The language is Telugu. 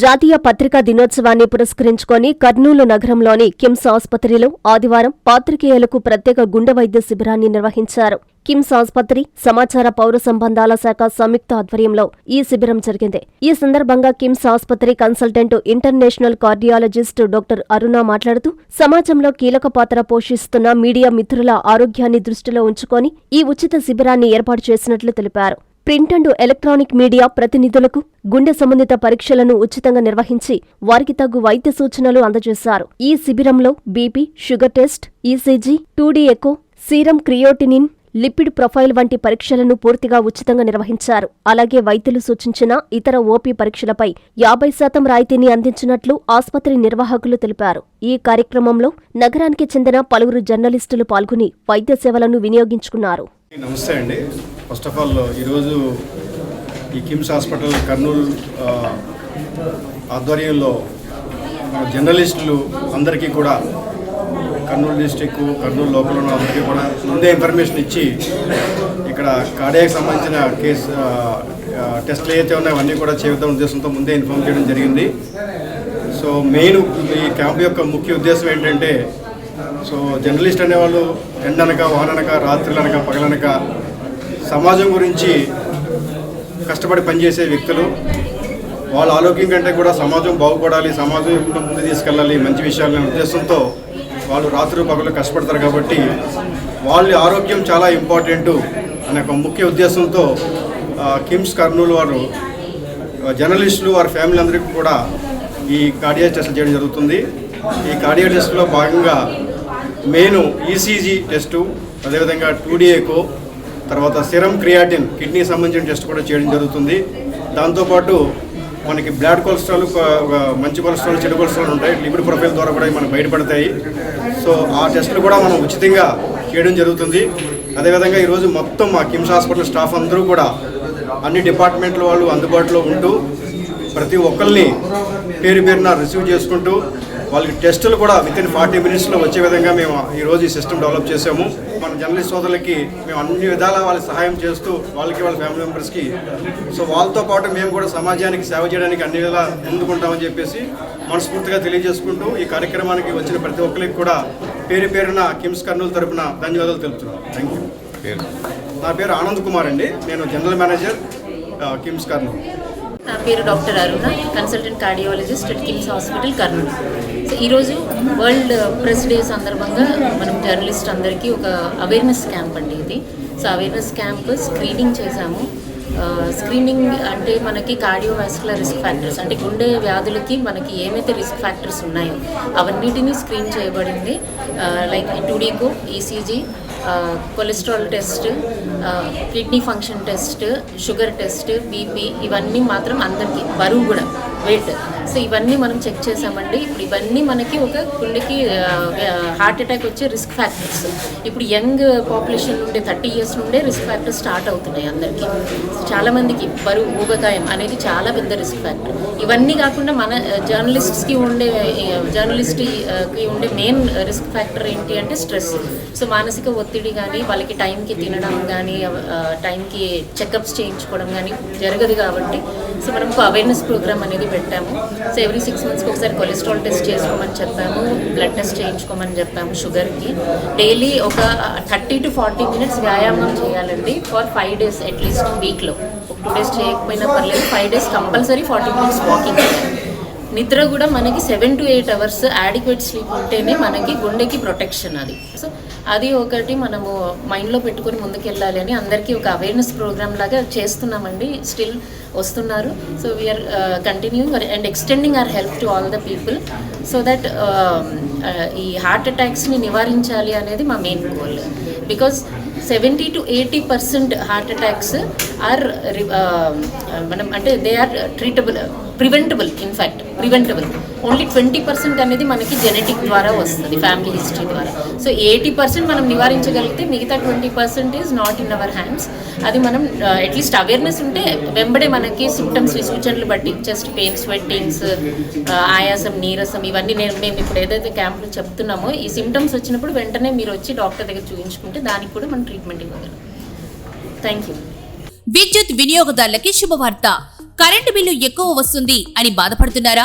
జాతీయ పత్రికా దినోత్సవాన్ని పురస్కరించుకొని కర్నూలు నగరంలోని కిమ్స్ ఆసుపత్రిలో ఆదివారం పాత్రికేయులకు ప్రత్యేక గుండె వైద్య శిబిరాన్ని నిర్వహించారు. కిమ్స్ ఆసుపత్రి సమాచార పౌర సంబంధాల శాఖ సంయుక్త ఆధ్వర్యంలో ఈ శిబిరం జరిగింది. ఈ సందర్భంగా కిమ్స్ ఆసుపత్రి consultant international cardiologist doctor Aruna మాట్లాడుతూ సమాజంలో కీలక పాత్ర పోషిస్తున్న మీడియా మిత్రుల ఆరోగ్యాన్ని దృష్టిలో ఉంచుకొని ఈ ఉచిత శిబిరాన్ని ఏర్పాటు చేసినట్లు తెలిపారు. ప్రింట్ అండ్ ఎలక్ట్రానిక్ మీడియా ప్రతినిధులకు గుండె సంబంధిత పరీక్షలను ఉచితంగా నిర్వహించి వారికి తగు వైద్య సూచనలు అందజేశారు. ఈ శిబిరంలో BP sugar test ECG two D echo serum creatinine lipid profile వంటి పరీక్షలను పూర్తిగా ఉచితంగా నిర్వహించారు. అలాగే వైద్యులు సూచించిన ఇతర ఓపీ పరీక్షలపై యాభై శాతం రాయితీని అందించినట్లు ఆసుపత్రి నిర్వాహకులు తెలిపారు. ఈ కార్యక్రమంలో నగరానికి చెందిన పలువురు జర్నలిస్టులు పాల్గొని వైద్య సేవలను వినియోగించుకున్నారు. నమస్తే అండి. ఫస్ట్ ఆఫ్ ఆల్ ఈరోజు ఈ కిమ్స్ హాస్పిటల్ కర్నూలు ఆధ్వర్యంలో జర్నలిస్టులు అందరికీ కూడా కర్నూలు డిస్టిక్ కర్నూలు లోపల ఉన్న అందరికీ కూడా ముందే ఇన్ఫర్మేషన్ ఇచ్చి ఇక్కడ కార్డియాకి సంబంధించిన కేసు ఆ, టెస్టులు ఏవైతే ఉన్నాయో అవన్నీ కూడా చేద్దాం ఉద్దేశంతో ముందే ఇన్ఫామ్ చేయడం జరిగింది. సో మెయిన్ ఈ క్యాంప్ యొక్క ముఖ్య ఉద్దేశం ఏంటంటే సో జర్నలిస్ట్ అనేవాళ్ళు ఎండనక వాననక రాత్రులనక పగలనక సమాజం గురించి కష్టపడి పనిచేసే వ్యక్తులు. వాళ్ళ ఆరోగ్యం కంటే కూడా సమాజం బాగుపడాలి సమాజం ఎప్పుడు ముందు తీసుకెళ్ళాలి మంచి విషయాలనే ఉద్దేశంతో వాళ్ళు రాత్రి పగలు కష్టపడతారు కాబట్టి వాళ్ళ ఆరోగ్యం చాలా ఇంపార్టెంట్ అనే ఒక ముఖ్య ఉద్దేశంతో కిమ్స్ కర్నూలు వారు జర్నలిస్టులు వారి ఫ్యామిలీ అందరికీ కూడా ఈ కార్డియా టెస్ట్ చేయడం జరుగుతుంది. ఈ కార్డియా టెస్ట్లో భాగంగా మెయిన్ ఈసీజీ టెస్టు అదేవిధంగా టూడీఏకో తర్వాత సిరం క్రియాటిన్ కిడ్నీ సంబంధించిన టెస్ట్ కూడా చేయడం జరుగుతుంది. దాంతోపాటు మనకి బ్లాడ్ కొలెస్ట్రాల్ ఒక- మంచి కొలెస్ట్రాల్ చెడు కొలెస్ట్రాల్ ఉంటాయి. లిపిడ్ ప్రొఫైల్ ద్వారా కూడా మనకు బయటపడతాయి. సో ఆ టెస్టులు కూడా మనం ఉచితంగా చేయడం జరుగుతుంది. అదేవిధంగా ఈరోజు మొత్తం మా కిమ్స్ హాస్పిటల్ స్టాఫ్ అందరూ కూడా అన్ని డిపార్ట్మెంట్ల వాళ్ళు అందుబాటులో ఉంటూ ప్రతి ఒక్కరిని పేరు పేరున రిసీవ్ చేసుకుంటూ వాళ్ళకి టెస్టులు కూడా విత్ ఇన్ ఫార్టీ మినిట్స్లో వచ్చే విధంగా మేము ఈరోజు ఈ సిస్టమ్ డెవలప్ చేసాము మన జర్నలిస్ట్ సోదరులకి మేము అన్ని విధాలా వాళ్ళకి సహాయం చేస్తూ వాళ్ళకి వాళ్ళ ఫ్యామిలీ మెంబర్స్కి. సో వాళ్ళతో పాటు మేము కూడా సమాజానికి సేవ చేయడానికి అన్ని విధాలా ముందుకుంటామని చెప్పేసి మనస్ఫూర్తిగా తెలియజేసుకుంటూ ఈ కార్యక్రమానికి వచ్చిన ప్రతి ఒక్కరికి కూడా పేరు పేరున కిమ్స్ కర్నూలు తరపున ధన్యవాదాలు తెలుపుతున్నాను థ్యాంక్ యూ నా పేరు ఆనంద్ కుమార్ అండి. నేను జనరల్ మేనేజర్ కిమ్స్ కర్నూలు. నా పేరు doctor Aruna consultant cardiologist at KIMS hospital Kurnool. So ఈరోజు వరల్డ్ ప్రెస్ డే సందర్భంగా మనం జర్నలిస్ట్ అందరికీ ఒక అవేర్నెస్ క్యాంప్ అండి ఇది. సో అవేర్నెస్ క్యాంప్ స్క్రీనింగ్ చేశాము. స్క్రీనింగ్ అంటే మనకి కార్డియోవాస్కులర్ రిస్క్ ఫ్యాక్టర్స్ అంటే గుండె వ్యాధులకి మనకి ఏమైతే రిస్క్ ఫ్యాక్టర్స్ ఉన్నాయో అవన్నిటినీ స్క్రీన్ చేయబడింది. Like two D echo ECG cholesterol test kidney function test sugar test BP ఇవన్నీ మాత్రం అందరికీ బరువు కూడా. వెయిట్ సో ఇవన్నీ మనం చెక్ చేసామండి. ఇప్పుడు ఇవన్నీ మనకి ఒక గుండెకి హార్ట్ అటాక్ వచ్చే రిస్క్ ఫ్యాక్టర్స్ ఇప్పుడు యంగ్ పాపులేషన్ నుండే థర్టీ ఇయర్స్ నుండే రిస్క్ ఫ్యాక్టర్స్ స్టార్ట్ అవుతున్నాయి అందరికీ. చాలామందికి బరువు ఊబకాయం అనేది చాలా పెద్ద రిస్క్ ఫ్యాక్టర్ ఇవన్నీ కాకుండా మన జర్నలిస్ట్స్కి ఉండే జర్నలిస్ట్కి ఉండే మెయిన్ రిస్క్ ఫ్యాక్టర్ ఏంటి అంటే స్ట్రెస్ సో మానసిక ఒత్తిడి కానీ వాళ్ళకి టైంకి తినడం కానీ టైంకి చెకప్స్ చేయించుకోవడం కానీ జరగదు కాబట్టి. సో మనం అవేర్నెస్ ప్రోగ్రామ్ అనేది పెట్టాము. సో ఎవ్రీ సిక్స్ మంత్స్కి ఒకసారి కొలెస్ట్రాల్ టెస్ట్ చేసుకోమని చెప్పాము. బ్లడ్ టెస్ట్ చేయించుకోమని చెప్పాము షుగర్కి. డైలీ ఒక థర్టీ టు ఫార్టీ మినిట్స్ వ్యాయామం చేయాలండి ఫర్ ఫైవ్ డేస్ అట్లీస్ట్ వీక్లో ఒక టూ డేస్ చేయకపోయినా పర్లేదు five days compulsory forty minutes walking చేయాలి నిద్ర కూడా మనకి seven to eight hours adequate sleep ఉంటేనే మనకి గుండెకి ప్రొటెక్షన్ అది. సో అది ఒకటి మనము మైండ్లో పెట్టుకొని ముందుకెళ్ళాలి అని అందరికీ ఒక అవేర్నెస్ ప్రోగ్రామ్ లాగా చేస్తున్నామండి. స్టిల్ వస్తున్నారు. So we are continuing and extending our help to all the people so that ఈ హార్ట్ అటాక్స్ని నివారించాలి అనేది మా main goal because seventy to eighty percent heart attacks are మనం అంటే they are treatable preventable in fact preventable. Only twenty percent అనేది మనకి జెనెటిక్ ద్వారా వస్తుంది ఫ్యామిలీ హిస్టరీ ద్వారా. సో ఎయిటీ పర్సెంట్ మనం నివారించగలిగితే మిగతా twenty percent is not in our hands అది మనం అట్లీస్ట్ అవేర్నెస్ ఉంటే వెంబడే మనకి సిమ్టమ్స్ సూచనలు బట్టి చెస్ట్ పెయిన్ స్వెట్టింగ్స్ ఆయాసం నీరసం ఇవన్నీ నేను మేము ఇప్పుడు ఏదైతే క్యాంప్లో చెప్తున్నామో ఈ సిమ్టమ్స్ వచ్చినప్పుడు వెంటనే మీరు వచ్చి డాక్టర్ దగ్గర చూపించుకుంటే దానికి కూడా మనం ట్రీట్మెంట్ ఇవ్వగలం. థ్యాంక్ యూ విద్యుత్ వినియోగదారులకి శుభవార్త. కరెంటు బిల్లు ఎక్కువ వస్తుంది అని బాధపడుతున్నారా?